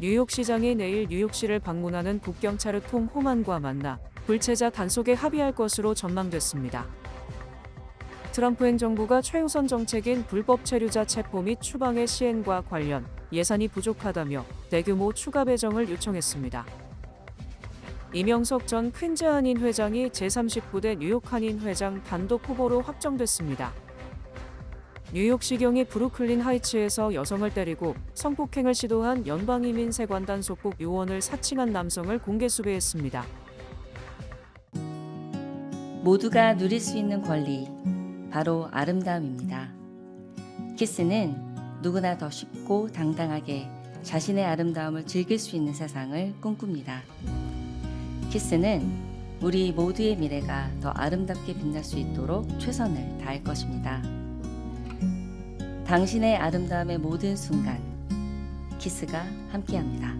뉴욕시장이 내일 뉴욕시를 방문하는 국경차르 톰 호만과 만나 불체자 단속에 합의할 것으로 전망됐습니다. 트럼프 행정부가 최우선 정책인 불법 체류자 체포 및 추방의 시행과 관련 예산이 부족하다며 대규모 추가 배정을 요청했습니다. 이명석 전 퀸즈 한인 회장이 제39대 뉴욕 한인 회장 단독 후보로 확정됐습니다. 뉴욕시경이 브루클린 하이츠에서 여성을 때리고 성폭행을 시도한 연방이민 세관단 소속 요원을 사칭한 남성을 공개 수배했습니다. 모두가 누릴 수 있는 권리, 바로 아름다움입니다. 키스는 누구나 더 쉽고 당당하게 자신의 아름다움을 즐길 수 있는 세상을 꿈꿉니다. 키스는 우리 모두의 미래가 더 아름답게 빛날 수 있도록 최선을 다할 것입니다. 당신의 아름다움의 모든 순간, 키스가 함께합니다.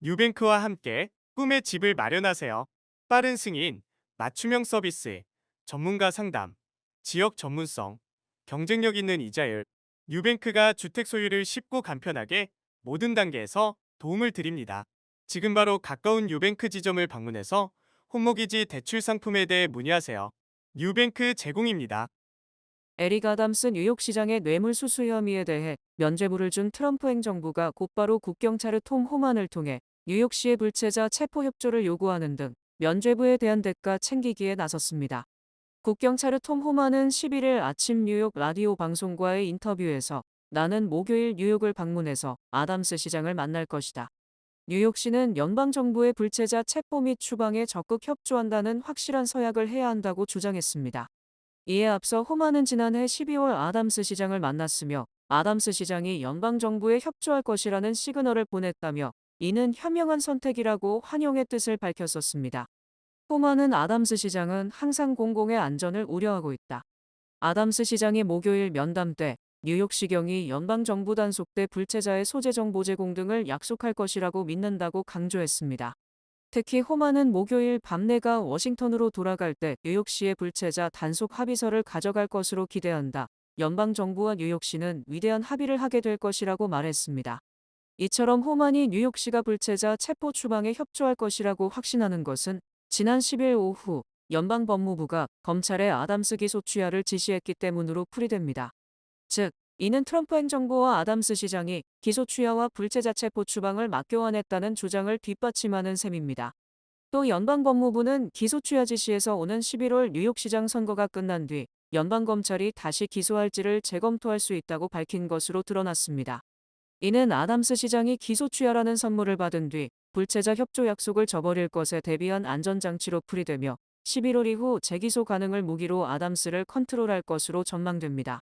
뉴뱅크와 함께 꿈의 집을 마련하세요. 빠른 승인, 맞춤형 서비스, 전문가 상담, 지역 전문성, 경쟁력 있는 이자율. 뉴뱅크가 주택 소유를 쉽고 간편하게 모든 단계에서 도움을 드립니다. 지금 바로 가까운 뉴뱅크 지점을 방문해서 홈모기지 대출 상품에 대해 문의하세요. 뉴뱅크 제공입니다. 에릭 아담스 뉴욕시장의 뇌물수수 혐의에 대해 면죄부를 준 트럼프 행정부가 곧바로 국경차르 톰 호만을 통해 뉴욕시의 불체자 체포 협조를 요구하는 등 면죄부에 대한 대가 챙기기에 나섰습니다. 국경차르 톰 호만은 11일 아침 뉴욕 라디오 방송과의 인터뷰에서 나는 목요일 뉴욕을 방문해서 아담스 시장을 만날 것이다. 뉴욕시는 연방정부의 불체자 체포 및 추방에 적극 협조한다는 확실한 서약을 해야 한다고 주장했습니다. 이에 앞서 호만은 지난해 12월 아담스 시장을 만났으며 아담스 시장이 연방정부에 협조할 것이라는 시그널을 보냈다며 이는 현명한 선택이라고 환영의 뜻을 밝혔었습니다. 호만은 아담스 시장은 항상 공공의 안전을 우려하고 있다. 아담스 시장이 목요일 면담 때 뉴욕시경이 연방정부 단속대 불체자의 소재 정보 제공 등을 약속할 것이라고 믿는다고 강조했습니다. 특히 호만은 목요일 밤 내가 워싱턴으로 돌아갈 때 뉴욕시의 불체자 단속 합의서를 가져갈 것으로 기대한다. 연방정부와 뉴욕시는 위대한 합의를 하게 될 것이라고 말했습니다. 이처럼 호만이 뉴욕시가 불체자 체포 추방에 협조할 것이라고 확신하는 것은 지난 10일 오후 연방법무부가 검찰에 아담스 기소 취하를 지시했기 때문으로 풀이됩니다. 즉, 이는 트럼프 행정부와 아담스 시장이 기소 취하와 불체자 체포 추방을 맞교환했다는 주장을 뒷받침하는 셈입니다. 또 연방법무부는 기소 취하 지시에서 오는 11월 뉴욕시장 선거가 끝난 뒤 연방검찰이 다시 기소할지를 재검토할 수 있다고 밝힌 것으로 드러났습니다. 이는 아담스 시장이 기소 취하라는 선물을 받은 뒤 불체자 협조 약속을 저버릴 것에 대비한 안전장치로 풀이되며 11월 이후 재기소 가능을 무기로 아담스를 컨트롤할 것으로 전망됩니다.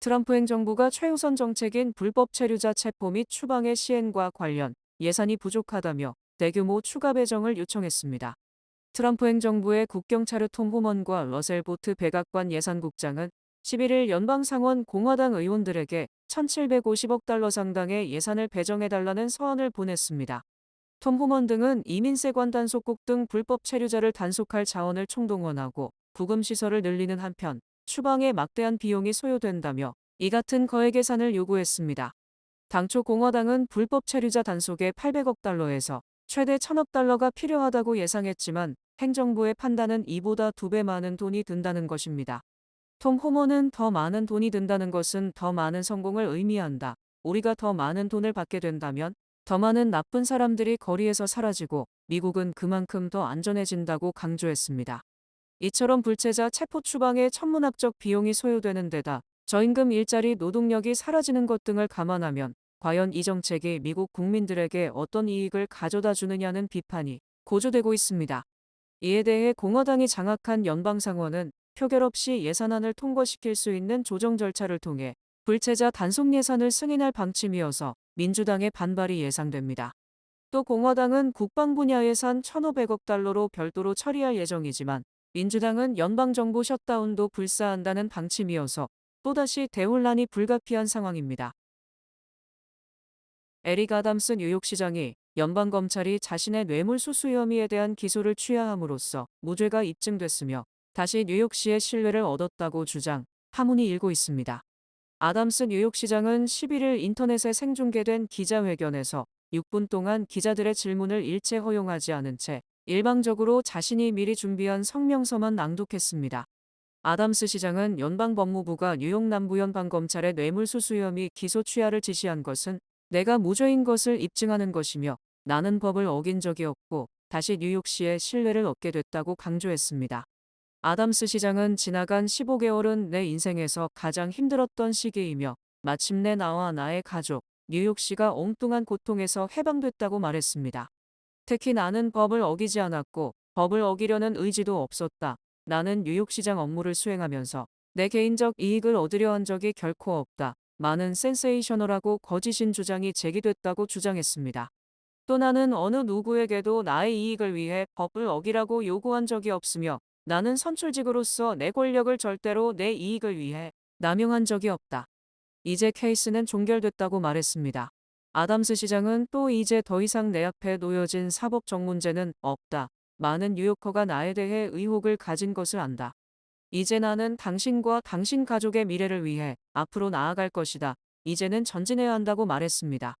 트럼프 행정부가 최우선 정책인 불법 체류자 체포 및 추방의 시행과 관련 예산이 부족하다며 대규모 추가 배정을 요청했습니다. 트럼프 행정부의 국경차르 톰 호먼과 러셀 보트 백악관 예산국장은 11일 연방 상원 공화당 의원들에게 1,750억 달러 상당의 예산을 배정해달라는 서한을 보냈습니다. 톰 호먼 등은 이민세관 단속국 등 불법 체류자를 단속할 자원을 총동원하고 구금 시설을 늘리는 한편 추방에 막대한 비용이 소요된다며 이 같은 거액 예산을 요구했습니다. 당초 공화당은 불법 체류자 단속에 800억 달러에서 최대 1000억 달러가 필요하다고 예상했지만 행정부의 판단은 이보다 두 배 많은 돈이 든다는 것입니다. 톰 호머는 더 많은 돈이 든다는 것은 더 많은 성공을 의미한다. 우리가 더 많은 돈을 받게 된다면 더 많은 나쁜 사람들이 거리에서 사라지고 미국은 그만큼 더 안전해진다고 강조했습니다. 이처럼 불체자 체포 추방에 천문학적 비용이 소요되는 데다 저임금 일자리 노동력이 사라지는 것 등을 감안하면 과연 이 정책이 미국 국민들에게 어떤 이익을 가져다 주느냐는 비판이 고조되고 있습니다. 이에 대해 공화당이 장악한 연방 상원은 표결 없이 예산안을 통과시킬 수 있는 조정 절차를 통해 불체자 단속 예산을 승인할 방침이어서 민주당의 반발이 예상됩니다. 또 공화당은 국방 분야 예산 1,500억 달러로 별도로 처리할 예정이지만 민주당은 연방정부 셧다운도 불사한다는 방침이어서 또다시 대혼란이 불가피한 상황입니다. 에릭 아담스 뉴욕시장이 연방검찰이 자신의 뇌물수수 혐의에 대한 기소를 취하함으로써 무죄가 입증됐으며 다시 뉴욕시의 신뢰를 얻었다고 주장, 파문이 일고 있습니다. 아담스 뉴욕시장은 11일 인터넷에 생중계된 기자회견에서 6분 동안 기자들의 질문을 일체 허용하지 않은 채 일방적으로 자신이 미리 준비한 성명서만 낭독했습니다. 아담스 시장은 연방 법무부가 뉴욕 남부연방 검찰의 뇌물수수 혐의 기소 취하를 지시한 것은 내가 무죄인 것을 입증하는 것이며 나는 법을 어긴 적이 없고 다시 뉴욕시의 신뢰를 얻게 됐다고 강조했습니다. 아담스 시장은 지나간 15개월은 내 인생에서 가장 힘들었던 시기이며 마침내 나와 나의 가족, 뉴욕시가 엉뚱한 고통에서 해방됐다고 말했습니다. 특히 나는 법을 어기지 않았고 법을 어기려는 의지도 없었다. 나는 뉴욕시장 업무를 수행하면서 내 개인적 이익을 얻으려 한 적이 결코 없다. 많은 센세이셔널하고 거짓인 주장이 제기됐다고 주장했습니다. 또 나는 어느 누구에게도 나의 이익을 위해 법을 어기라고 요구한 적이 없으며 나는 선출직으로서 내 권력을 절대로 내 이익을 위해 남용한 적이 없다. 이제 케이스는 종결됐다고 말했습니다. 아담스 시장은 또 이제 더 이상 내 앞에 놓여진 사법적 문제는 없다. 많은 뉴요커가 나에 대해 의혹을 가진 것을 안다. 이제 나는 당신과 당신 가족의 미래를 위해 앞으로 나아갈 것이다. 이제는 전진해야 한다고 말했습니다.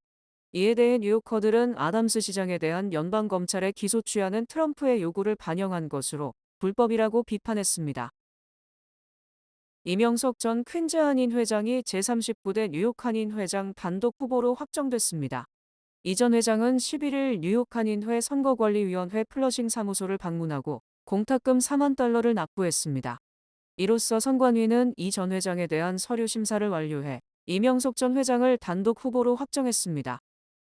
이에 대해 뉴요커들은 아담스 시장에 대한 연방검찰의 기소 취하는 트럼프의 요구를 반영한 것으로 불법이라고 비판했습니다. 이명석 전 퀸즈 한인 회장이 제39대 뉴욕 한인 회장 단독 후보로 확정됐습니다. 이 전 회장은 11일 뉴욕 한인회 선거관리위원회 플러싱 사무소를 방문하고 공탁금 4만 달러를 납부했습니다. 이로써 선관위는 이 전 회장에 대한 서류 심사를 완료해 이명석 전 회장을 단독 후보로 확정했습니다.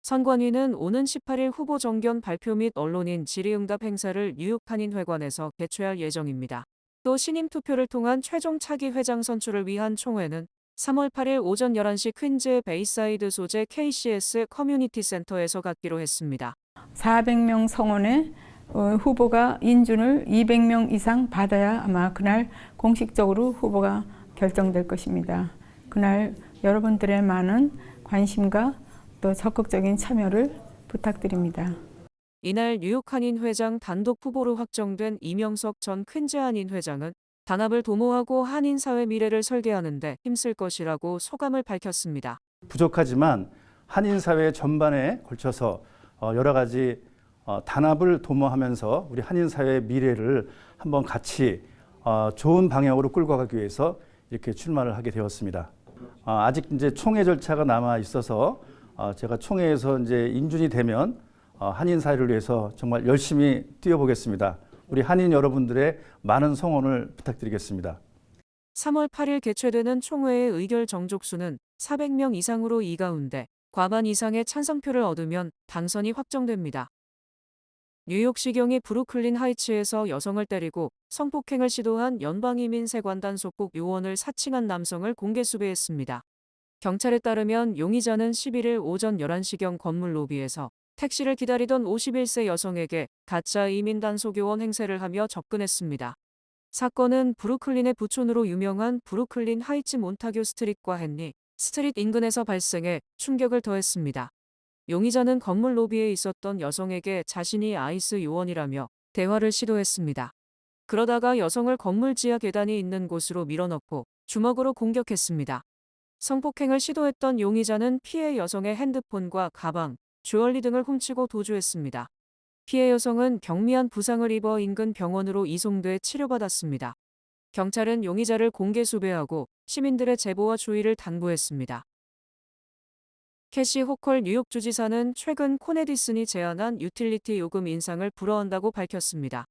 선관위는 오는 18일 후보 정견 발표 및 언론인 질의응답 행사를 뉴욕 한인회관에서 개최할 예정입니다. 또 신임 투표를 통한 최종 차기 회장 선출을 위한 총회는 3월 8일 오전 11시 퀸즈 베이사이드 소재 KCS 커뮤니티 센터에서 갖기로 했습니다. 400명 성원의 어, 후보가 인준을 200명 이상 받아야 아마 그날 공식적으로 후보가 결정될 것입니다. 그날 여러분들의 많은 관심과 또 적극적인 참여를 부탁드립니다. 이날 뉴욕 한인 회장 단독 후보로 확정된 이명석 전 퀸즈 한인 회장은 단합을 도모하고 한인 사회 미래를 설계하는 데 힘쓸 것이라고 소감을 밝혔습니다. 부족하지만 한인 사회 전반에 걸쳐서 어, 여러 가지 어, 단합을 도모하면서 우리 한인 사회의 미래를 한번 같이 어, 좋은 방향으로 끌고 가기 위해서 이렇게 출마를 하게 되었습니다. 어, 아직 이제 총회 절차가 남아 있어서 어, 제가 총회에서 이제 인준이 되면 어, 한인 사회를 위해서 정말 열심히 뛰어보겠습니다. 우리 한인 여러분들의 많은 성원을 부탁드리겠습니다. 3월 8일 개최되는 총회의 의결 정족수는 400명 이상으로 이 가운데 과반 이상의 찬성표를 얻으면 당선이 확정됩니다. 뉴욕시경이 브루클린 하이츠에서 여성을 때리고 성폭행을 시도한 연방이민세관단 소속 요원을 사칭한 남성을 공개 수배했습니다. 경찰에 따르면 용의자는 11일 오전 11시경 건물 로비에서 택시를 기다리던 51세 여성에게 가짜 이민단 소교원 행세를 하며 접근했습니다. 사건은 브루클린의 부촌으로 유명한 브루클린 하이츠 몬타교 스트릿과 헨리 스트릿 인근에서 발생해 충격을 더했습니다. 용의자는 건물 로비에 있었던 여성에게 자신이 아이스 요원이라며 대화를 시도했습니다. 그러다가 여성을 건물 지하 계단이 있는 곳으로 밀어넣고 주먹으로 공격했습니다. 성폭행을 시도했던 용의자는 피해 여성의 핸드폰과 가방, 주얼리 등을 훔치고 도주했습니다. 피해 여성은 경미한 부상을 입어 인근 병원으로 이송돼 치료받았습니다. 경찰은 용의자를 공개 수배하고 시민들의 제보와 주의를 당부했습니다. 캐시 호컬 뉴욕 주지사는 최근 코네디슨이 제안한 유틸리티 요금 인상을 불허한다고 밝혔습니다.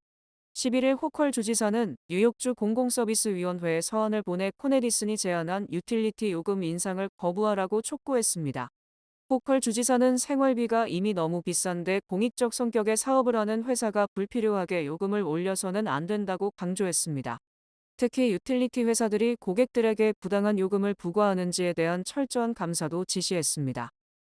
11일 호컬 주지사는 뉴욕주 공공서비스위원회에 서한을 보내 코네디슨이 제안한 유틸리티 요금 인상을 거부하라고 촉구했습니다. 호컬 주지사는 생활비가 이미 너무 비싼데 공익적 성격의 사업을 하는 회사가 불필요하게 요금을 올려서는 안 된다고 강조했습니다. 특히 유틸리티 회사들이 고객들에게 부당한 요금을 부과하는지에 대한 철저한 감사도 지시했습니다.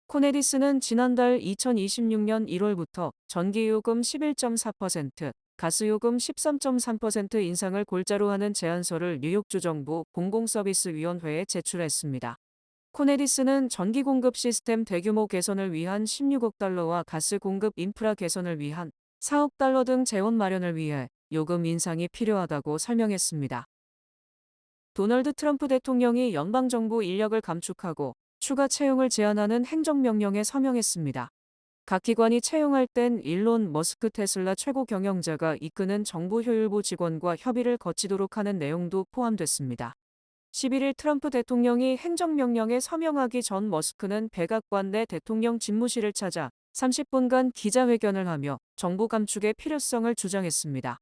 코네디스는 지난달 2026년 1월부터 전기요금 11.4%, 가스요금 13.3% 인상을 골자로 하는 제안서를 뉴욕주 정부 공공서비스위원회에 제출했습니다. 코네디스는 전기 공급 시스템 대규모 개선을 위한 16억 달러와 가스 공급 인프라 개선을 위한 4억 달러 등 재원 마련을 위해 요금 인상이 필요하다고 설명했습니다. 도널드 트럼프 대통령이 연방정부 인력을 감축하고 추가 채용을 제한하는 행정명령에 서명했습니다. 각 기관이 채용할 땐 일론 머스크 테슬라 최고 경영자가 이끄는 정부 효율부 직원과 협의를 거치도록 하는 내용도 포함됐습니다. 11일 트럼프 대통령이 행정명령에 서명하기 전 머스크는 백악관 내 대통령 집무실을 찾아 30분간 기자회견을 하며 정부 감축의 필요성을 주장했습니다.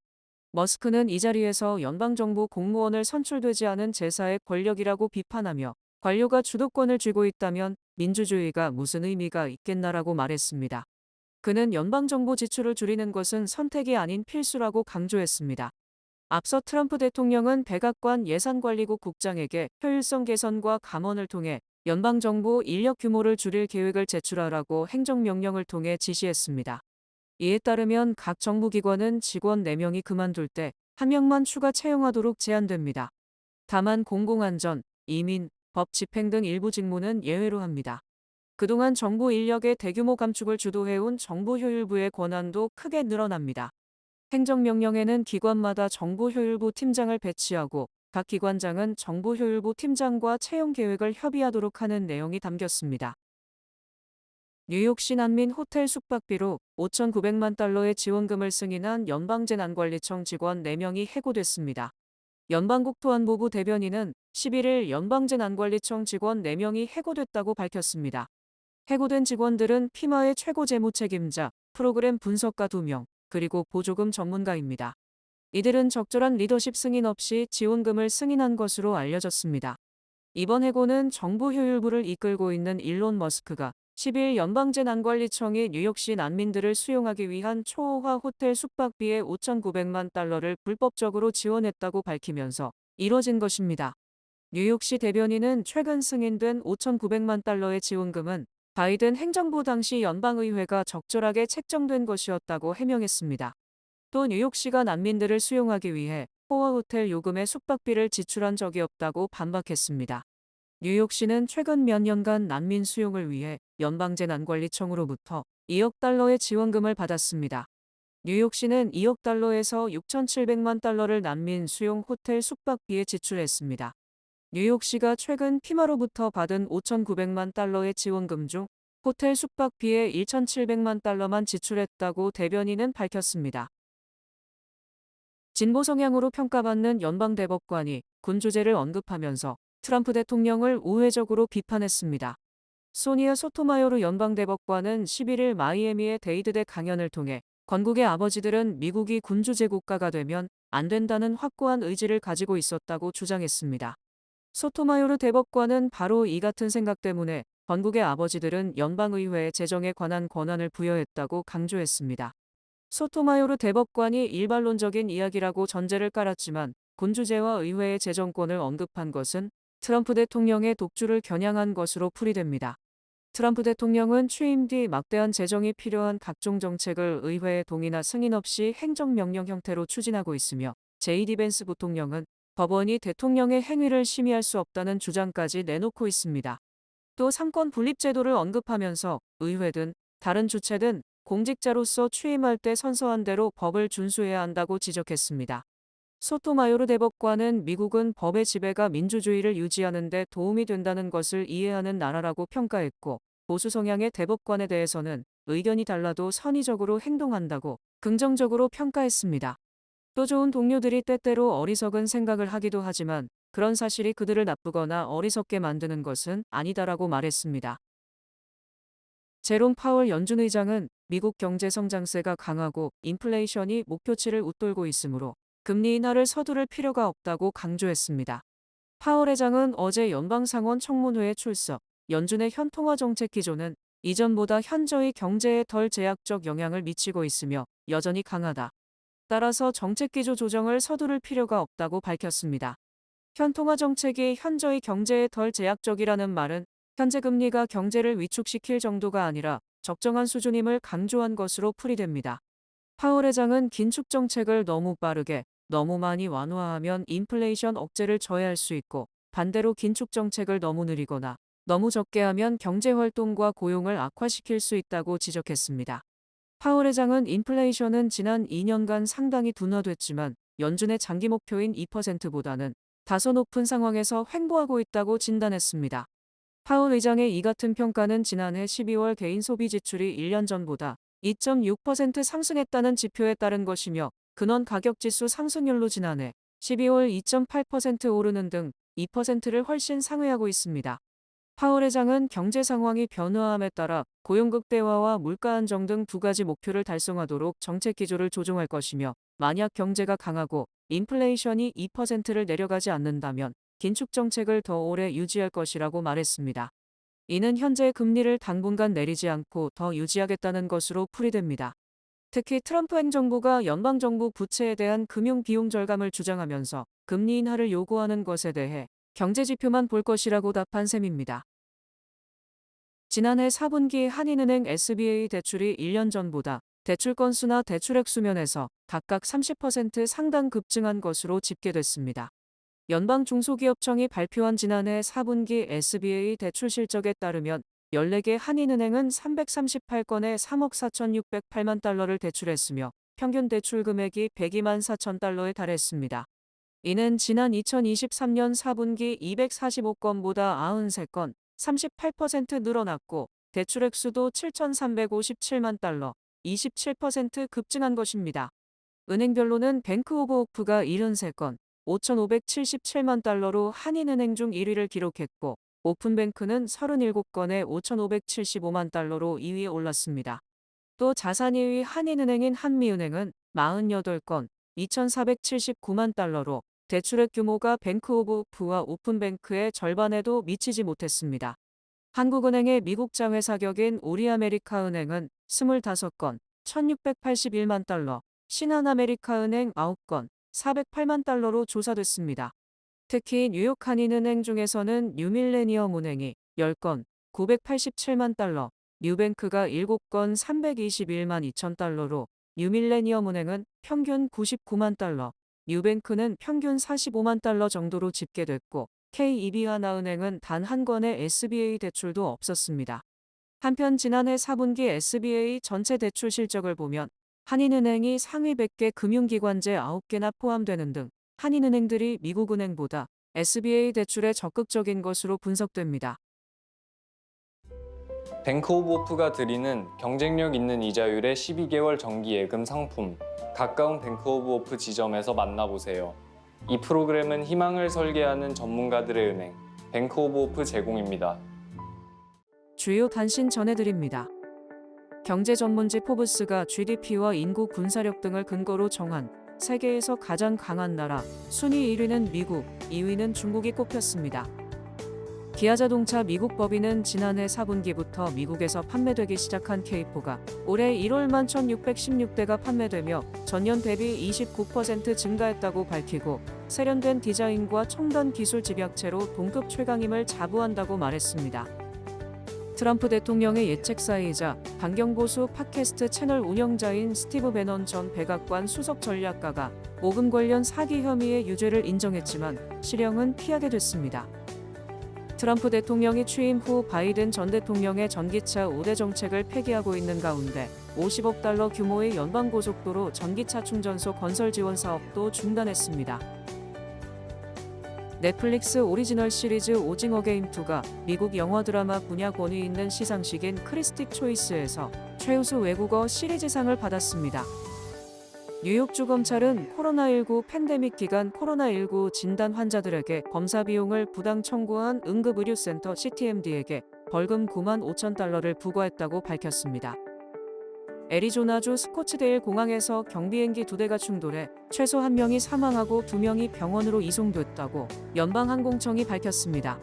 머스크는 이 자리에서 연방정부 공무원을 선출되지 않은 제사의 권력이라고 비판하며 관료가 주도권을 쥐고 있다면 민주주의가 무슨 의미가 있겠나라고 말했습니다. 그는 연방정부 지출을 줄이는 것은 선택이 아닌 필수라고 강조했습니다. 앞서 트럼프 대통령은 백악관 예산관리국 국장에게 효율성 개선과 감원을 통해 연방정부 인력 규모를 줄일 계획을 제출하라고 행정명령을 통해 지시했습니다. 이에 따르면 각 정부기관은 직원 4명이 그만둘 때 1명만 추가 채용하도록 제한됩니다. 다만 공공안전, 이민, 법 집행 등 일부 직무는 예외로 합니다. 그동안 정부 인력의 대규모 감축을 주도해온 정부 효율부의 권한도 크게 늘어납니다. 행정명령에는 기관마다 정부 효율부 팀장을 배치하고 각 기관장은 정부 효율부 팀장과 채용 계획을 협의하도록 하는 내용이 담겼습니다. 뉴욕시 난민 호텔 숙박비로 5,900만 달러의 지원금을 승인한 연방재난관리청 직원 4명이 해고됐습니다. 연방국토안보부 대변인은 11일 연방재난관리청 직원 4명이 해고됐다고 밝혔습니다. 해고된 직원들은 피마의 최고 재무 책임자, 프로그램 분석가 2명, 그리고 보조금 전문가입니다. 이들은 적절한 리더십 승인 없이 지원금을 승인한 것으로 알려졌습니다. 이번 해고는 정부 효율부를 이끌고 있는 일론 머스크가 10일 연방재난관리청이 뉴욕시 난민들을 수용하기 위한 초호화 호텔 숙박비의 5,900만 달러를 불법적으로 지원했다고 밝히면서 이뤄진 것입니다. 뉴욕시 대변인은 최근 승인된 5,900만 달러의 지원금은 바이든 행정부 당시 연방의회가 적절하게 책정된 것이었다고 해명했습니다. 또 뉴욕시가 난민들을 수용하기 위해 호화 호텔 요금의 숙박비를 지출한 적이 없다고 반박했습니다. 뉴욕시는 최근 몇 년간 난민 수용을 위해 연방재난관리청으로부터 2억 달러의 지원금을 받았습니다. 뉴욕시는 2억 달러에서 6,700만 달러를 난민 수용 호텔 숙박비에 지출했습니다. 뉴욕시가 최근 피마로부터 받은 5,900만 달러의 지원금 중 호텔 숙박비에 1,700만 달러만 지출했다고 대변인은 밝혔습니다. 진보 성향으로 평가받는 연방대법관이 군 주제를 언급하면서 트럼프 대통령을 우회적으로 비판했습니다. 소니아 소토마요르 연방대법관은 11일 마이애미의 데이드대 강연을 통해 건국의 아버지들은 미국이 군주제 국가가 되면 안 된다는 확고한 의지를 가지고 있었다고 주장했습니다. 소토마요르 대법관은 바로 이 같은 생각 때문에 건국의 아버지들은 연방의회 재정에 관한 권한을 부여했다고 강조했습니다. 소토마요르 대법관이 일반론적인 이야기라고 전제를 깔았지만 군주제와 의회의 재정권을 언급한 것은 트럼프 대통령의 독주를 겨냥한 것으로 풀이됩니다. 트럼프 대통령은 취임 뒤 막대한 재정이 필요한 각종 정책을 의회의 동의나 승인 없이 행정명령 형태로 추진하고 있으며 제이디 벤스 부통령은 법원이 대통령의 행위를 심의할 수 없다는 주장까지 내놓고 있습니다. 또 상권 분립 제도를 언급하면서 의회든 다른 주체든 공직자로서 취임할 때 선서한 대로 법을 준수해야 한다고 지적했습니다. 소토마요르 대법관은 미국은 법의 지배가 민주주의를 유지하는 데 도움이 된다는 것을 이해하는 나라라고 평가했고 보수 성향의 대법관에 대해서는 의견이 달라도 선의적으로 행동한다고 긍정적으로 평가했습니다. 또 좋은 동료들이 때때로 어리석은 생각을 하기도 하지만 그런 사실이 그들을 나쁘거나 어리석게 만드는 것은 아니다라고 말했습니다. 제롬 파월 연준 의장은 미국 경제 성장세가 강하고 인플레이션이 목표치를 웃돌고 있으므로 금리 인하를 서두를 필요가 없다고 강조했습니다. 파월 회장은 어제 연방상원 청문회에 출석, 연준의 현 통화 정책 기조는 이전보다 현저히 경제에 덜 제약적 영향을 미치고 있으며 여전히 강하다. 따라서 정책 기조 조정을 서두를 필요가 없다고 밝혔습니다. 현 통화 정책이 현저히 경제에 덜 제약적이라는 말은 현재 금리가 경제를 위축시킬 정도가 아니라 적정한 수준임을 강조한 것으로 풀이됩니다. 파월 회장은 긴축 정책을 너무 빠르게 너무 많이 완화하면 인플레이션 억제를 저해할 수 있고 반대로 긴축 정책을 너무 느리거나 너무 적게 하면 경제 활동과 고용을 악화시킬 수 있다고 지적했습니다. 파월 회장은 인플레이션은 지난 2년간 상당히 둔화됐지만 연준의 장기 목표인 2%보다는 다소 높은 상황에서 횡보하고 있다고 진단했습니다. 파월 의장의 이 같은 평가는 지난해 12월 개인 소비 지출이 1년 전보다 2.6% 상승했다는 지표에 따른 것이며 근원 가격 지수 상승률로 지난해 12월 2.8% 오르는 등 2%를 훨씬 상회하고 있습니다. 파월 회장은 경제 상황이 변화함에 따라 고용 극 대화와 물가 안정 등 두 가지 목표를 달성하도록 정책 기조를 조정할 것이며 만약 경제가 강하고 인플레이션이 2%를 내려가지 않는다면 긴축 정책을 더 오래 유지할 것이라고 말했습니다. 이는 현재 금리를 당분간 내리지 않고 더 유지하겠다는 것으로 풀이됩니다. 특히 트럼프 행정부가 연방정부 부채에 대한 금융 비용 절감을 주장하면서 금리 인하를 요구하는 것에 대해 경제 지표만 볼 것이라고 답한 셈입니다. 지난해 4분기 한인은행 SBA 대출이 1년 전보다 대출 건수나 대출액 수면에서 각각 30% 상당 급증한 것으로 집계됐습니다. 연방 중소기업청이 발표한 지난해 4분기 SBA 대출 실적에 따르면 14개 한인은행은 338건에 3억 4,608만 달러를 대출했으며 평균 대출 금액이 102만 4천 달러에 달했습니다. 이는 지난 2023년 4분기 245건보다 93건, 38% 늘어났고 대출 액 수도 7,357만 달러, 27% 급증한 것입니다. 은행별로는 뱅크 오브 오프가 73건, 5,577만 달러로 한인은행 중 1위를 기록했고 오픈뱅크는 37건에 5,575만 달러로 2위에 올랐습니다. 또 자산 2위 한인은행인 한미은행은 48건, 2,479만 달러로 대출액 규모가 뱅크 오브 오프와 오픈뱅크의 절반에도 미치지 못했습니다. 한국은행의 미국 자회 사격인 우리아메리카은행은 25건, 1,681만 달러, 신한아메리카은행 9건, 408만 달러로 조사됐습니다. 특히 뉴욕 한인은행 중에서는 뉴밀레니엄 은행이 10건, 987만 달러, 뉴뱅크가 7건 321만 2천 달러로 뉴밀레니엄 은행은 평균 99만 달러, 뉴뱅크는 평균 45만 달러 정도로 집계됐고 KB 하나은행은 단 한 건의 SBA 대출도 없었습니다. 한편 지난해 4분기 SBA 전체 대출 실적을 보면 한인은행이 상위 100개 금융기관제 9개나 포함되는 등 한인은행들이 미국은행보다 SBA 대출에 적극적인 것으로 분석됩니다. 뱅크 오브 오프가 드리는 경쟁력 있는 이자율의 12개월 정기 예금 상품 가까운 뱅크 오브 오프 지점에서 만나보세요. 이 프로그램은 희망을 설계하는 전문가들의 은행 뱅크 오브 오프 제공입니다. 주요 단신 전해드립니다. 경제 전문지 포브스가 GDP와 인구 군사력 등을 근거로 정한 세계에서 가장 강한 나라 순위 1위는 미국, 2위는 중국이 꼽혔습니다. 기아 자동차 미국 법인은 지난해 4분기부터 미국에서 판매되기 시작한 K4가 올해 1월만 1,616대가 판매되며 전년 대비 29% 증가했다고 밝히고 세련된 디자인과 첨단 기술 집약체로 동급 최강임을 자부한다고 말했습니다. 트럼프 대통령의 예책사이자 반경보수 팟캐스트 채널 운영자인 스티브 베넌 전 백악관 수석 전략가가 모금 관련 사기 혐의의 유죄를 인정했지만 실형은 피하게 됐습니다. 트럼프 대통령이 취임 후 바이든 전 대통령의 전기차 우대 정책을 폐기하고 있는 가운데 50억 달러 규모의 연방고속도로 전기차 충전소 건설 지원 사업도 중단했습니다. 넷플릭스 오리지널 시리즈 오징어 게임 2가 미국 영화 드라마 분야 권위 있는 시상식인 크리스틱 초이스에서 최우수 외국어 시리즈상을 받았습니다. 뉴욕주 검찰은 코로나19 팬데믹 기간 코로나19 진단 환자들에게 검사 비용을 부당 청구한 응급의료센터 CTMD에게 벌금 9만 5천 달러를 부과했다고 밝혔습니다. 애리조나주 스코츠데일 공항에서 경비행기 두 대가 충돌해 최소 한 명이 사망하고 두 명이 병원으로 이송됐다고 연방항공청이 밝혔습니다.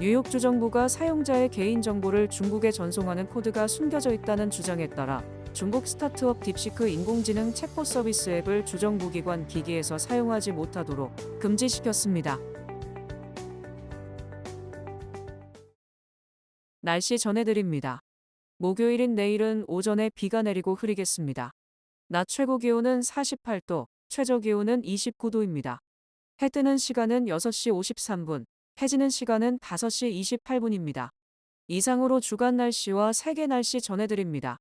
뉴욕주 정부가 사용자의 개인 정보를 중국에 전송하는 코드가 숨겨져 있다는 주장에 따라 중국 스타트업 딥시크 인공지능 챗봇 서비스 앱을 주정부기관 기기에서 사용하지 못하도록 금지시켰습니다. 날씨 전해드립니다. 목요일인 내일은 오전에 비가 내리고 흐리겠습니다. 낮 최고 기온은 48도, 최저 기온은 29도입니다. 해 뜨는 시간은 6시 53분, 해 지는 시간은 5시 28분입니다. 이상으로 주간 날씨와 세계 날씨 전해드립니다.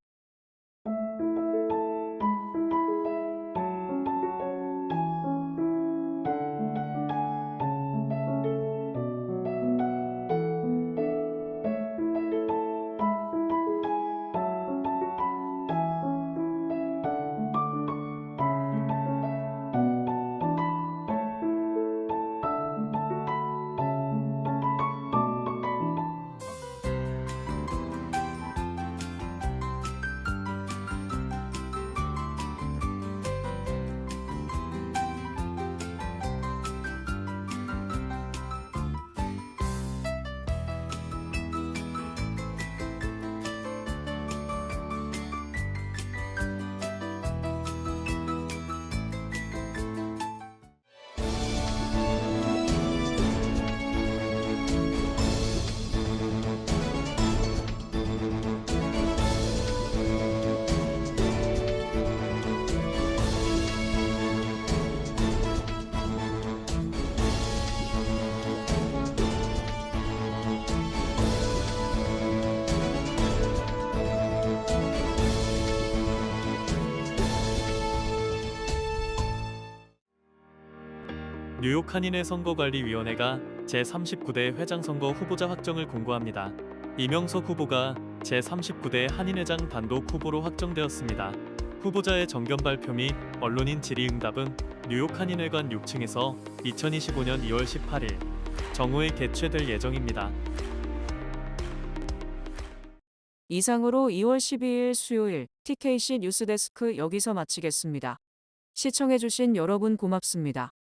뉴욕 한인회 선거관리위원회가 제39대 회장 선거 후보자 확정을 공고합니다. 이명석 후보가 제39대 한인회장 단독 후보로 확정되었습니다. 후보자의 정견 발표 및 언론인 질의응답은 뉴욕 한인회관 6층에서 2025년 2월 18일 정오에 개최될 예정입니다. 이상으로 2월 12일 수요일 TKC 뉴스데스크 여기서 마치겠습니다. 시청해주신 여러분 고맙습니다.